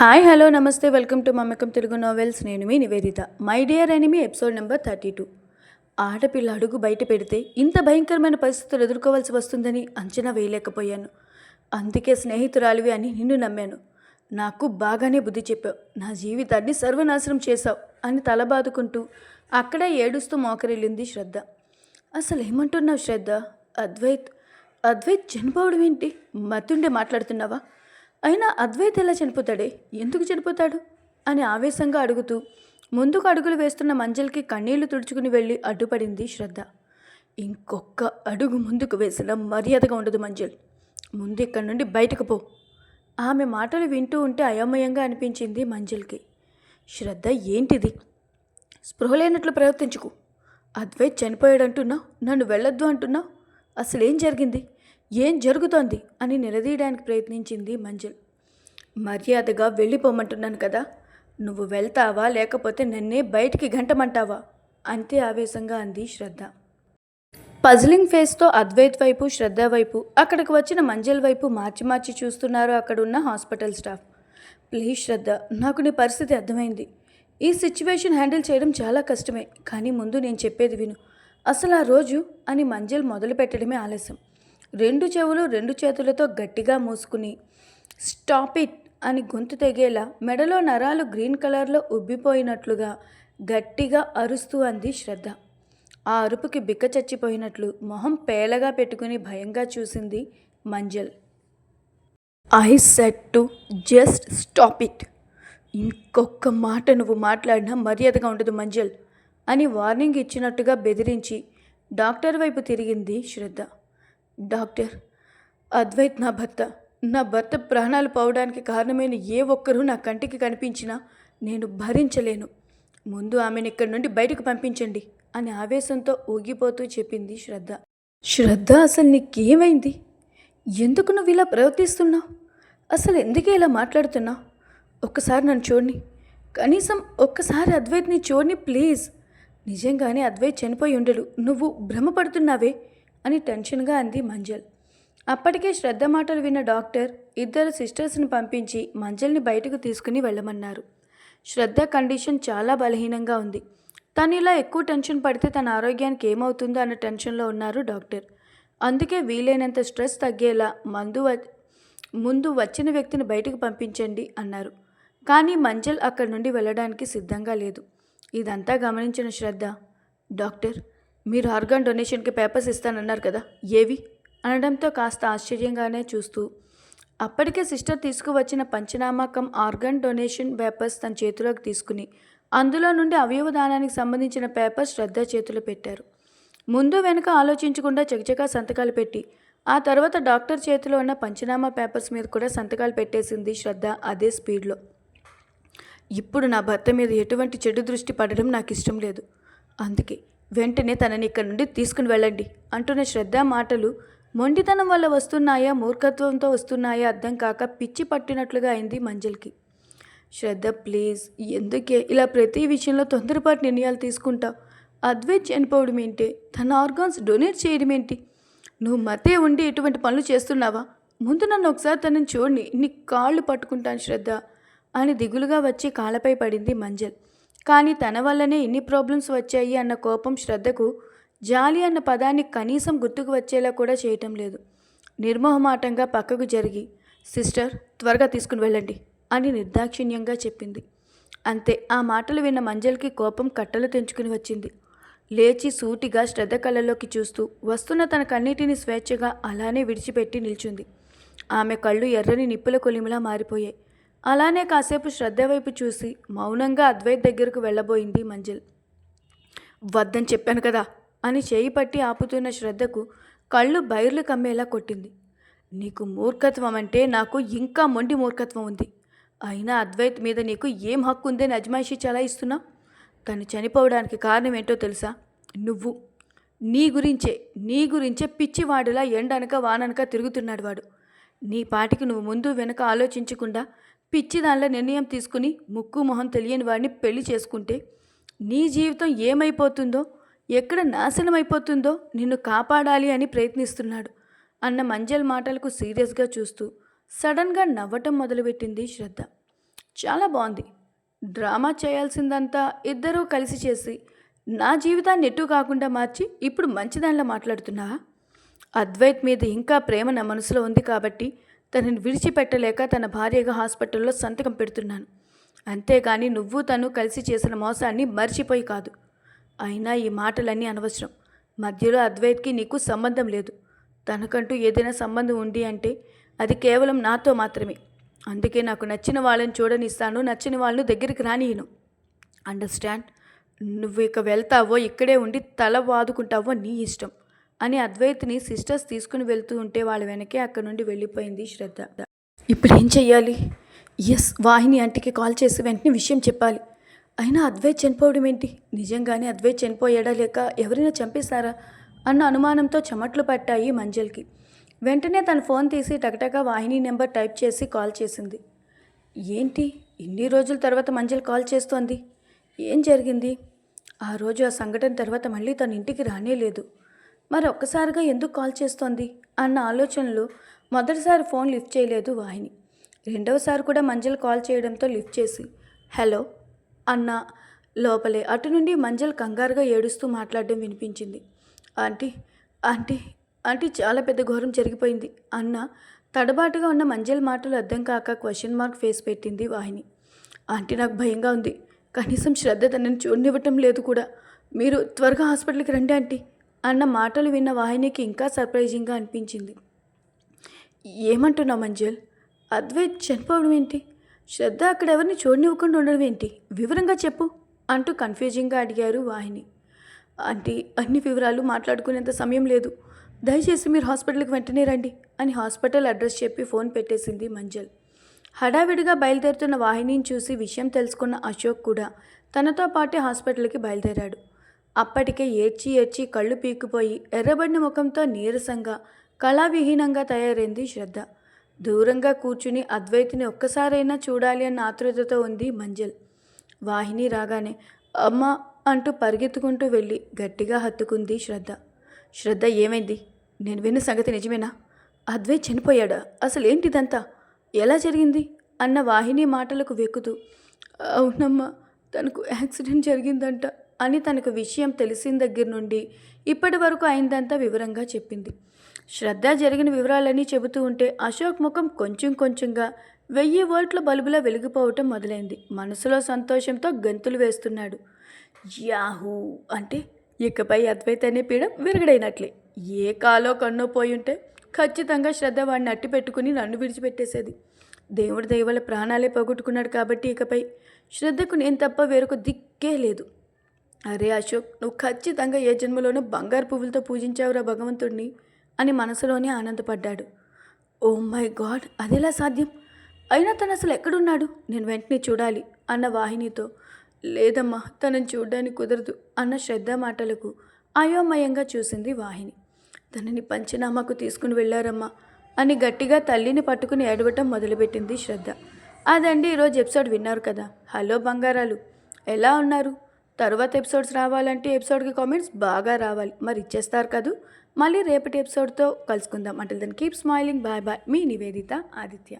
Hi hello నమస్తే welcome to మమ్మకం Telugu novels నేను మీ Nivedita. My dear enemy episode number thirty two ఆడపిల్ల అడుగు బయట పెడితే ఇంత భయంకరమైన పరిస్థితులు ఎదుర్కోవాల్సి వస్తుందని అంచనా వేయలేకపోయాను. అందుకే స్నేహితురాలివి అని నిన్ను నమ్మాను. నాకు బాగానే బుద్ధి చెప్పావు. నా జీవితాన్ని సర్వనాశనం చేశావు అని తల బాదుకుంటూ అక్కడే ఏడుస్తూ మోకరిల్లింది శ్రద్ధ. అసలు ఏమంటున్నావు శ్రద్ధ? అద్వైత్ అద్వైత్ చనిపోవడం ఏంటి? మతుండే మాట్లాడుతున్నావా? అయినా అద్వైత్ ఎలా చనిపోతాడే? ఎందుకు చనిపోతాడు? అని ఆవేశంగా అడుగుతూ ముందుకు అడుగులు వేస్తున్న మంజల్కి కన్నీళ్ళు తుడుచుకుని వెళ్ళి అడ్డుపడింది శ్రద్ధ. ఇంకొక్క అడుగు ముందుకు వేసిన మర్యాదగా ఉండదు మంజల్. ముందు ఇక్కడి నుండి బయటకు పో. ఆమె మాటలు వింటూ ఉంటే అయోమయంగా అనిపించింది మంజల్కి. శ్రద్ధ ఏంటిది? స్పృహ లేనట్లు ప్రవర్తించుకు. అద్వైత్ చనిపోయాడంటున్నావు? నన్ను వెళ్ళొద్దు అంటున్నావు? అసలేం జరిగింది? ఏం జరుగుతోంది అని నిలదీయడానికి ప్రయత్నించింది మంజుల్. మర్యాదగా వెళ్ళిపోమంటున్నాను కదా నువ్వు వెళ్తావా లేకపోతే నన్నే బయటికి గంటమంటావా? అంతే ఆవేశంగా అంది శ్రద్ధ. పజిలింగ్ ఫేస్తో అద్వైత్ వైపు శ్రద్ధ వైపు అక్కడికి వచ్చిన మంజల్ వైపు మార్చి మార్చి చూస్తున్నారు అక్కడున్న హాస్పిటల్ స్టాఫ్. ప్లీజ్ శ్రద్ధ నాకు నీ పరిస్థితి అర్థమైంది. ఈ సిచ్యువేషన్ హ్యాండిల్ చేయడం చాలా కష్టమే కానీ ముందు నేను చెప్పేది విను. అసలు ఆ రోజు అని మంజల్ మొదలు పెట్టడమే ఆలస్యం. రెండు చెవులు రెండు చేతులతో గట్టిగా మూసుకుని స్టాప్ ఇట్ అని గొంతు తెగేలా మెడలో నరాలు గ్రీన్ కలర్లో ఉబ్బిపోయినట్లుగా గట్టిగా అరుస్తూ అంది శ్రద్ధ. ఆ అరుపుకి బిక్క చచ్చిపోయినట్లు మొహం పేలగా పెట్టుకుని భయంగా చూసింది Manjal. I said to just stop it. ఇంకొక మాట నువ్వు మాట్లాడినా మర్యాదగా ఉండదు మంజల్ అని వార్నింగ్ ఇచ్చినట్టుగా బెదిరించి డాక్టర్ వైపు తిరిగింది శ్రద్ధ. డాక్టర్ అద్వైత్ నా భర్త. నా భర్త ప్రాణాలు పోవడానికి కారణమైన ఏ ఒక్కరూ నా కంటికి కనిపించినా నేను భరించలేను. ముందు ఆమెను ఇక్కడి నుండి బయటకు పంపించండి అని ఆవేశంతో ఊగిపోతూ చెప్పింది శ్రద్ధ. శ్రద్ధ అసలు నీకేమైంది? ఎందుకు నువ్వు ఇలా ప్రవర్తిస్తున్నావు? అసలు ఎందుకే ఇలా మాట్లాడుతున్నావు? ఒక్కసారి నన్ను చూడని కనీసం ఒక్కసారి అద్వైత్ని చూడని ప్లీజ్. నిజంగానే అద్వైత్ చనిపోయి ఉండడు. నువ్వు భ్రమపడుతున్నావే. అని టెన్షన్గా అంది మంజల్. అప్పటికే శ్రద్ధ మాటలు విన్న డాక్టర్ ఇద్దరు సిస్టర్స్ని పంపించి మంజల్ని బయటకు తీసుకుని వెళ్ళమన్నారు. శ్రద్ధ కండిషన్ చాలా బలహీనంగా ఉంది. తను ఇలా ఎక్కువ టెన్షన్ పడితే తన ఆరోగ్యానికి ఏమవుతుందో అన్న టెన్షన్లో ఉన్నారు డాక్టర్. అందుకే వీలైనంత స్ట్రెస్ తగ్గేలా మందు ముందు వచ్చిన వ్యక్తిని బయటకు పంపించండి అన్నారు. కానీ మంజల్ అక్కడి నుండి వెళ్ళడానికి సిద్ధంగా లేదు. ఇదంతా గమనించిన శ్రద్ధ డాక్టర్ మీరు ఆర్గాన్ డొనేషన్కి పేపర్స్ ఇస్తానన్నారు కదా? ఏవి? అనడంతో కాస్త ఆశ్చర్యంగానే చూస్తూ అప్పటికే సిస్టర్ తీసుకువచ్చిన panchnama cum organ donation papers తన చేతిలోకి తీసుకుని అందులో నుండి అవయవ దానానికి సంబంధించిన పేపర్స్ శ్రద్ధ చేతిలో పెట్టారు. ముందు వెనుక ఆలోచించకుండా చకచకా సంతకాలు పెట్టి ఆ తర్వాత డాక్టర్ చేతిలో ఉన్న పంచనామా పేపర్స్ మీద కూడా సంతకాలు పెట్టేసింది శ్రద్ధ అదే స్పీడ్లో. ఇప్పుడు నా భర్త మీద ఎటువంటి చెడు దృష్టి పడడం నాకు ఇష్టం లేదు. అందుకే వెంటనే తనని ఇక్కడి నుండి తీసుకుని వెళ్ళండి అంటున్న శ్రద్ధ మాటలు. మొండితనం వల్ల వస్తున్నాయా మూర్ఖత్వంతో వస్తున్నాయా అర్థం కాక పిచ్చి పట్టినట్లుగా అయింది మంజల్కి. శ్రద్ధ ప్లీజ్ ఎందుకే ఇలా ప్రతి విషయంలో తొందరపాటు నిర్ణయాలు తీసుకుంటా అద్వైత్ చనిపోవడం ఏంటి? తన ఆర్గాన్స్ డొనేట్ చేయడం ఏంటి? నువ్వు మతే ఉండి ఇటువంటి పనులు చేస్తున్నావా? ముందు నన్ను ఒకసారి తనని చూడండి నీ కాళ్ళు పట్టుకుంటాను శ్రద్ధ అని దిగులుగా వచ్చి కాళ్ళపై పడింది మంజల్. కానీ తన వల్లనే ఇన్ని ప్రాబ్లమ్స్ వచ్చాయి అన్న కోపం శ్రద్ధకు జాలి అన్న పదాన్ని కనీసం గుర్తుకు వచ్చేలా కూడా చేయటం లేదు. నిర్మోహమాటంగా పక్కకు జరిగి సిస్టర్ త్వరగా తీసుకుని వెళ్ళండి అని నిర్దాక్షిణ్యంగా చెప్పింది. అంతే ఆ మాటలు విన్న మంజల్కి కోపం కట్టలు తెంచుకుని వచ్చింది. లేచి సూటిగా శ్రద్ధ కళ్ళలోకి చూస్తూ వస్తున్న తన కన్నీటిని స్వేచ్ఛగా అలానే విడిచిపెట్టి నిల్చుంది. ఆమె కళ్ళు ఎర్రని నిప్పుల కొలిమిలా మారిపోయాయి. అలానే కాసేపు శ్రద్ధ వైపు చూసి మౌనంగా అద్వైత్ దగ్గరకు వెళ్ళబోయింది మంజిల్. వద్దని చెప్పాను కదా అని చేయి పట్టి ఆపుతున్న శ్రద్ధకు కళ్ళు బైర్లు కమ్మేలా కొట్టింది. నీకు మూర్ఖత్వం అంటే నాకు ఇంకా మొండి మూర్ఖత్వం ఉంది. అయినా అద్వైత్ మీద నీకు ఏం హక్కు ఉందని అజమాయిషి చలాయిస్తున్నావు తను చనిపోవడానికి కారణం ఏంటో తెలుసా? నువ్వు. నీ గురించే. నీ గురించే పిచ్చివాడిలా ఎండనక వాననక తిరుగుతున్నాడు వాడు. నీ పాటికి నువ్వు ముందు వెనక ఆలోచించకుండా పిచ్చి దానిలో నిర్ణయం తీసుకుని ముక్కు మొహం తెలియని వాడిని పెళ్ళి చేసుకుంటే నీ జీవితం ఏమైపోతుందో ఎక్కడ నాశనం అయిపోతుందో నిన్ను కాపాడాలి అని ప్రయత్నిస్తున్నాడు అన్న మంజల్ మాటలకు సీరియస్గా చూస్తూ సడన్గా నవ్వటం మొదలుపెట్టింది శ్రద్ధ. చాలా బాగుంది డ్రామా చేయాల్సిందంతా ఇద్దరూ కలిసి చేసి నా జీవితాన్ని ఎటు కాకుండా మార్చి ఇప్పుడు మంచిదానిలో మాట్లాడుతున్నావా? అద్వైత్ మీద ఇంకా ప్రేమ నా మనసులో ఉంది కాబట్టి తనని విడిచిపెట్టలేక తన భార్యగా హాస్పిటల్లో సంతకం పెడుతున్నాను. అంతేగాని నువ్వు తను కలిసి చేసిన మోసాన్ని మర్చిపోయి కాదు. అయినా ఈ మాటలన్నీ అనవసరం. మధ్యలో అద్వైత్కి నీకు సంబంధం లేదు. తనకంటూ ఏదైనా సంబంధం ఉంది అంటే అది కేవలం నాతో మాత్రమే. అందుకే నాకు నచ్చిన వాళ్ళని చూడనిస్తాను నచ్చిన వాళ్ళని దగ్గరికి రానియను అండర్స్టాండ్? నువ్వు ఇక వెళ్తావో ఇక్కడే ఉండి తల వాదుకుంటావో నీ ఇష్టం. అని అద్వైత్ని సిస్టర్స్ తీసుకుని వెళ్తూ ఉంటే వాళ్ళ వెనకే అక్కడి నుండి వెళ్ళిపోయింది శ్రద్ధ. ఇప్పుడు ఏం చెయ్యాలి? ఎస్ వాహిని అంటికి కాల్ చేసి వెంటనే విషయం చెప్పాలి. అయినా అద్వైత్ చనిపోవడం ఏంటి? నిజంగానే అద్వైత్ చనిపోయాడా లేక ఎవరైనా చంపేశారా? అన్న అనుమానంతో చెమట్లు పట్టాయి మంజల్కి. వెంటనే తన ఫోన్ తీసి టకటక వాహిని నెంబర్ టైప్ చేసి కాల్ చేసింది. ఏంటి? ఇన్ని రోజుల తర్వాత మంజల్ కాల్ చేస్తోంది? ఏం జరిగింది? ఆ రోజు ఆ సంఘటన తర్వాత మళ్ళీ తన ఇంటికి రానే లేదు మరి ఒక్కసారిగా ఎందుకు కాల్ చేస్తోంది? అన్న ఆలోచనలో మొదటిసారి ఫోన్ లిఫ్ట్ చేయలేదు వాహిని. రెండవసారి కూడా మంజల్ కాల్ చేయడంతో లిఫ్ట్ చేసి హలో అన్న లోపలే. అటు నుండి మంజల్ కంగారుగా ఏడుస్తూ మాట్లాడడం వినిపించింది. ఆంటీ ఆంటీ ఆంటీ చాలా పెద్ద ఘోరం జరిగిపోయింది అన్న తడబాటుగా ఉన్న మంజల్ మాటలు అర్థం కాక క్వశ్చన్ మార్క్ ఫేస్ పెట్టింది వాహిని. ఆంటీ నాకు భయంగా ఉంది. కనీసం శ్రద్ధ తనని చూడనివ్వటం లేదు కూడా. మీరు త్వరగా హాస్పిటల్కి రండి ఆంటీ. అన్న మాటలు విన్న వాహినికి ఇంకా సర్ప్రైజింగ్గా అనిపించింది. ఏమంటున్నావు మంజల్? అద్వైత్ చనిపోవడం ఏంటి? శ్రద్ధ అక్కడ ఎవరిని చూడనివ్వకుండా ఉండడం ఏంటి? వివరంగా చెప్పు అంటూ కన్ఫ్యూజింగ్గా అడిగారు వాహిని. అంటే అన్ని వివరాలు మాట్లాడుకునేంత సమయం లేదు. దయచేసి మీరు హాస్పిటల్కి వెంటనే రండి అని హాస్పిటల్ అడ్రస్ చెప్పి ఫోన్ పెట్టేసింది మంజల్. హడావిడిగా బయలుదేరుతున్న వాహినిని చూసి విషయం తెలుసుకున్న అశోక్ కూడా తనతో పాటే హాస్పిటల్కి బయలుదేరాడు. అప్పటికే ఏడ్చి ఏడ్చి కళ్ళు పీక్కుపోయి ఎర్రబడిన ముఖంతో నీరసంగా కళావిహీనంగా తయారైంది శ్రద్ధ. దూరంగా కూర్చుని అద్వైతిని ఒక్కసారైనా చూడాలి అన్న ఆతృతతో ఉంది మంజల్. వాహిని రాగానే అమ్మ అంటూ పరిగెత్తుకుంటూ వెళ్ళి గట్టిగా హత్తుకుంది శ్రద్ధ. శ్రద్ధ ఏమైంది? నేను విన్న సంగతి నిజమేనా? అద్వైత్ చనిపోయాడా? అసలు ఏంటిదంతా? ఎలా జరిగింది? అన్న వాహిని మాటలకు వెక్కుతూ అవునమ్మా తనకు యాక్సిడెంట్ జరిగిందంట. అని తనకు విషయం తెలిసిన దగ్గర నుండి ఇప్పటి వరకు అయిందంతా వివరంగా చెప్పింది. శ్రద్ధ జరిగిన వివరాలన్నీ చెబుతూ ఉంటే అశోక్ ముఖం కొంచెం కొంచెంగా వెయ్యి వోల్ట్ల బల్బులా వెలిగిపోవటం మొదలైంది. మనసులో సంతోషంతో గంతులు వేస్తున్నాడు. యాహూ! అంటే ఇకపై అద్వైత అనే పీడ విరగడైనట్లే. ఏ కాలో కన్నో పోయి ఉంటే ఖచ్చితంగా శ్రద్ధ వాడిని అట్టి పెట్టుకుని నన్ను విడిచిపెట్టేసేది. దేవుడి దయవల్ల ప్రాణాలే పోగొట్టుకున్నాడు కాబట్టి ఇకపై శ్రద్ధకు నేను తప్ప వేరొక దిక్కే లేదు. అరే అశోక్ నువ్వు ఖచ్చితంగా ఏ జన్మలోనూ బంగారు పువ్వులతో పూజించావురా భగవంతుడిని అని మనసులోనే ఆనందపడ్డాడు. ఓ మై గాడ్ అదెలా సాధ్యం? అయినా తను అసలు ఎక్కడున్నాడు? నేను వెంటనే చూడాలి అన్న వాహినితో. లేదమ్మా తనని చూడ్డానికి కుదరదు అన్న శ్రద్ధ మాటలకు అయోమయంగా చూసింది వాహిని. తనని పంచనామాకు తీసుకుని వెళ్ళారమ్మా అని గట్టిగా తల్లిని పట్టుకుని ఏడవటం మొదలుపెట్టింది శ్రద్ధ. అదండి ఈరోజు ఎపిసోడ్ విన్నారు కదా. హలో బంగారాలు ఎలా ఉన్నారు? తర్వాత ఎపిసోడ్స్ రావాలంటే ఎపిసోడ్కి కామెంట్స్ బాగా రావాలి. మరి ఇచ్చేస్తారు కదూ? మళ్ళీ రేపటి ఎపిసోడ్తో కలుసుకుందాం. అంటే దాన్ని కీప్ స్మైలింగ్ బాయ్ బాయ్ మీ నివేదిత ఆదిత్య.